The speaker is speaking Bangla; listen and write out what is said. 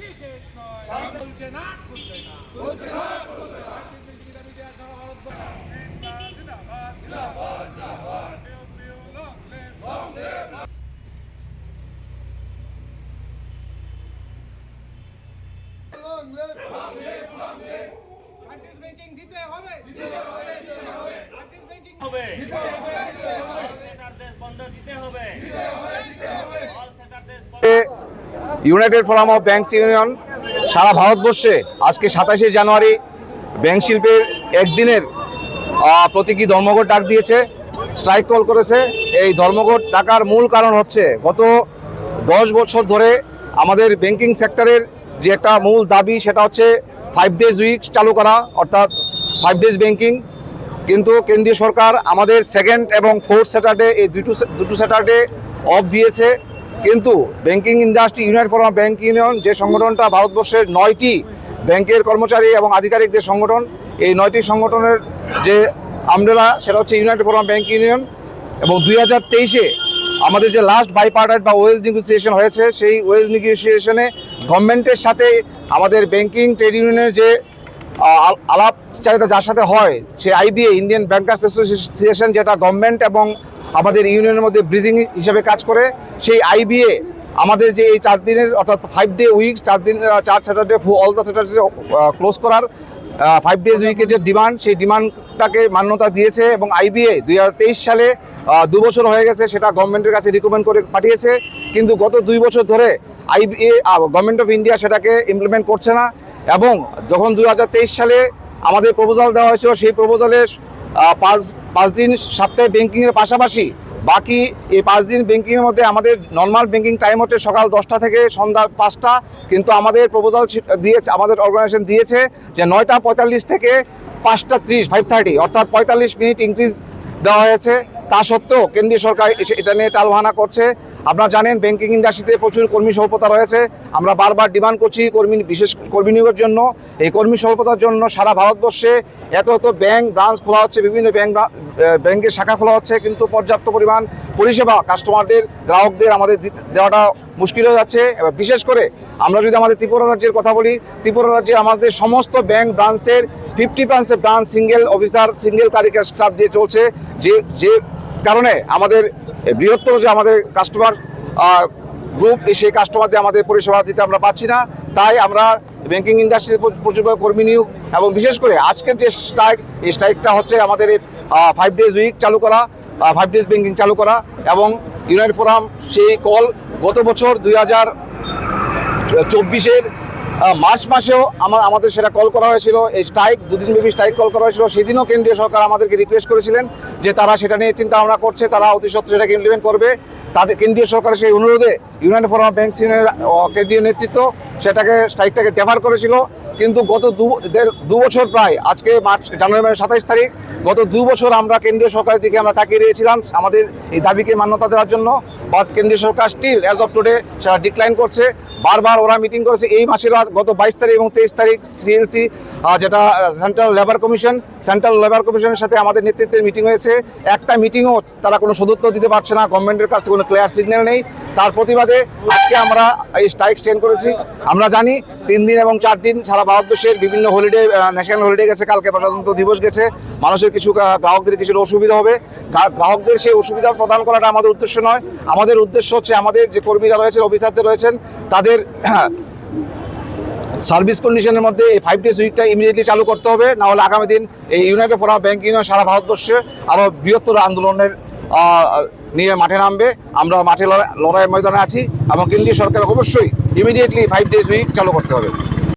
ধর্মঘটই শেষ নয় বলছে না খুলবে না বলছে না খুলবে না জিন্দাবাদ জিন্দাবাদ জিন্দাবাদ প্রিয় প্রিয় লং লিভ আর্টিস্ট ব্যাংকিং দিতে হবে। দিতে হবে। ব্যাংকিং হবে। সেটার দেশ বন্ধ দিতে হবে। অল সেটার দেশ বন্ধ united forum of banks union, সারা ভারতবর্ষে আজকে সাতাশে জানুয়ারি ব্যাংক শিল্পের একদিনের প্রতীকী ধর্মঘট ডাক দিয়েছে, স্ট্রাইক কল করেছে। এই ধর্মঘট ডাকার মূল কারণ হচ্ছে গত দশ বছর ধরে আমাদের ব্যাংকিং সেক্টরের যে একটা মূল দাবি, সেটা হচ্ছে ফাইভ ডেজ উইক চালু করা, অর্থাৎ ফাইভ ডেজ ব্যাংকিং কিন্তু কেন্দ্রীয় সরকার আমাদের সেকেন্ড এবং ফোর্থ স্যাটারডে এই দুটো দুটো স্যাটারডে অফ দিয়েছে। কিন্তু banking industry united forum bank union যে সংগঠনটা ভারতবর্ষের নয়টি ব্যাংকের কর্মচারী এবং আধিকারিকদের সংগঠন, এই নয়টি সংগঠনের যে আমরেলা সেটা হচ্ছে ইউনাইটেড ফোরাম ব্যাংক ইউনিয়ন এবং দুই হাজার তেইশে আমাদের যে লাস্ট বাইপার্টাইট বা ওয়েজ নেগোসিয়েশন হয়েছে, সেই ওয়েজ নেগোসিয়েশনে গভর্নমেন্টের সাথে আমাদের ব্যাংকিং ট্রেড ইউনিয়নের যে আলাপচারিতা যার সাথে হয় সে আইবিএ ইন্ডিয়ান ব্যাংকার্স অ্যাসোসিয়েশন যেটা গভর্নমেন্ট এবং আমাদের ইউনিয়নের মধ্যে ব্রিজিং হিসেবে কাজ করে, সেই আইবিএ আমাদের যে এই চার দিনের অর্থাৎ ফাইভ ডে উইক চার দিন চার Saturday all the Saturday close করার ফাইভ ডেজ উইকের যে ডিমান্ড সেই ডিমান্ডটাকে মান্যতা দিয়েছে এবং আইবিএ দুই হাজার তেইশ সালে দু বছর হয়ে গেছে, সেটা গভর্নমেন্টের কাছে রিকমেন্ড করে পাঠিয়েছে। কিন্তু গত দুই বছর ধরে আইবিএ গভর্নমেন্ট অফ ইন্ডিয়া সেটাকে ইমপ্লিমেন্ট করছে না এবং যখন দুই হাজার তেইশ সালে আমাদের প্রপোজাল দেওয়া হয়েছিল, সেই প্রপোজালে পাঁচ পাঁচ দিন সপ্তাহে ব্যাংকিংয়ের পাশাপাশি বাকি এই পাঁচ দিন ব্যাংকিংয়ের মধ্যে আমাদের নর্মাল ব্যাংকিং টাইম হচ্ছে সকাল দশটা থেকে সন্ধ্যা পাঁচটা। কিন্তু আমাদের প্রপোজাল দিয়েছে, আমাদের অর্গানাইজেশন দিয়েছে যে নয়টা পঁয়তাল্লিশ থেকে পাঁচটা ত্রিশ ফাইভ থার্টি অর্থাৎ পঁয়তাল্লিশ মিনিট ইনক্রিজ দেওয়া হয়েছে। তা সত্ত্বেও কেন্দ্রীয় সরকার এটা নিয়ে টালবাহানা করছে। আপনারা জানেন ব্যাংকিং ইন্ডাস্ট্রিতে প্রচুর কর্মী স্বল্পতা রয়েছে। আমরা বারবার ডিমান্ড করছি কর্মী, বিশেষ কর্মী নিয়োগের জন্য। এই কর্মী স্বল্পতার জন্য সারা ভারতবর্ষে এত এত ব্যাংক ব্রাঞ্চ খোলা হচ্ছে, বিভিন্ন ব্যাংক ব্যাংকের শাখা খোলা হচ্ছে, কিন্তু পর্যাপ্ত পরিমাণ পরিষেবা কাস্টমারদের গ্রাহকদের আমাদের দেওয়াটা মুশকিল হয়ে যাচ্ছে। এবার বিশেষ করে আমরা যদি আমাদের ত্রিপুরা রাজ্যের কথা বলি, ত্রিপুরা রাজ্যে আমাদের সমস্ত ব্যাংক ব্রাঞ্চের fifty percent branch single officer single কারিকার staff দিয়ে চলছে। যে যে কারণে আমাদের বৃহত্তর যে আমাদের কাস্টমার গ্রুপ সেই কাস্টমারদের আমাদের পরিষেবা দিতে আমরা পাচ্ছি না। তাই আমরা ব্যাংকিং ইন্ডাস্ট্রিতে প্রচুর কর্মী নিয়োগ এবং বিশেষ করে আজকের যে স্ট্রাইক এই স্ট্রাইকটা হচ্ছে আমাদের ফাইভ ডেজ উইক চালু করা ফাইভ ডেজ ব্যাংকিং চালু করা এবং ইউনাইটেড ফোরাম সেই কল গত বছর দুই হাজার চব্বিশের মার্চ মাসেও আমার আমাদের সেটা কল করা হয়েছিল। এই স্ট্রাইক দুদিন ব্যাপী স্ট্রাইক কল করা হয়েছিল। সেদিনও কেন্দ্রীয় সরকার আমাদেরকে রিকোয়েস্ট করেছিলেন যে তারা সেটা নিয়ে চিন্তা ভাবনা করছে, তারা অতি সত্ত্বর সেটাকে ইমপ্লিমেন্ট করবে। তাদের কেন্দ্রীয় সরকারের সেই অনুরোধে ইউনাইটেড ফোরাম ব্যাংক ইউনিয়নের কেন্দ্রীয় নেতৃত্ব সেটাকে স্ট্রাইকটাকে ডেফার করেছিল। কিন্তু গত দু বছর প্রায়, আজকে মার্চ, জানুয়ারি মাসের সাতাইশ তারিখ, গত দু বছর আমরা কেন্দ্রীয় সরকারের দিকে আমরা তাকিয়ে রয়েছিলাম আমাদের এই দাবিকে মান্যতা দেওয়ার জন্য। বাট কেন্দ্রীয় সরকার স্টিল অ্যাজ অফ টুডে সেটা ডিক্লাইন করছে। বারবার ওরা মিটিং করেছে। এই মাসের গত বাইশ তারিখ এবং তেইশ তারিখ সিএলসি যেটা central labour commission central labour কমিশনের সাথে আমাদের নেতৃত্বের মিটিং হয়েছে। একটা মিটিংও তারা কোনো সদুত্ব দিতে পারছে না। গভর্নমেন্টের কাছ থেকে কোনো ক্লিয়ার সিগন্যাল নেই। তার প্রতিবাদে আজকে আমরা এই স্ট্রাইক স্টেন্ড করেছি। আমরা জানি তিন দিন এবং চার দিন সারা ভারতবর্ষের বিভিন্ন হলিডে ন্যাশনাল হলিডে গেছে। কালকে প্রজাতন্ত্র দিবস গেছে। মানুষের কিছু গ্রাহকদের কিছু অসুবিধা হবে। গ্রাহকদের সেই অসুবিধা প্রদান করাটা আমাদের উদ্দেশ্য নয়। আমাদের উদ্দেশ্য হচ্ছে আমাদের যে কর্মীরা রয়েছেন, অফিসারদের রয়েছেন, তাদের সার্ভিস কন্ডিশনের মধ্যে এই ফাইভ ডেজ উইকটা ইমিডিয়েটলি চালু করতে হবে। না হলে আগামী দিন এই ইউনাইটেড ফোরাম ব্যাংক ইউনিয়ন সারা ভারতবর্ষে আরও বৃহত্তর আন্দোলনের নিয়ে মাঠে নামবে। আমরা মাঠে লড়াই ময়দানে আছি এবং কেন্দ্রীয় সরকার অবশ্যই ইমিডিয়েটলি ফাইভ ডেজ উইক চালু করতে হবে।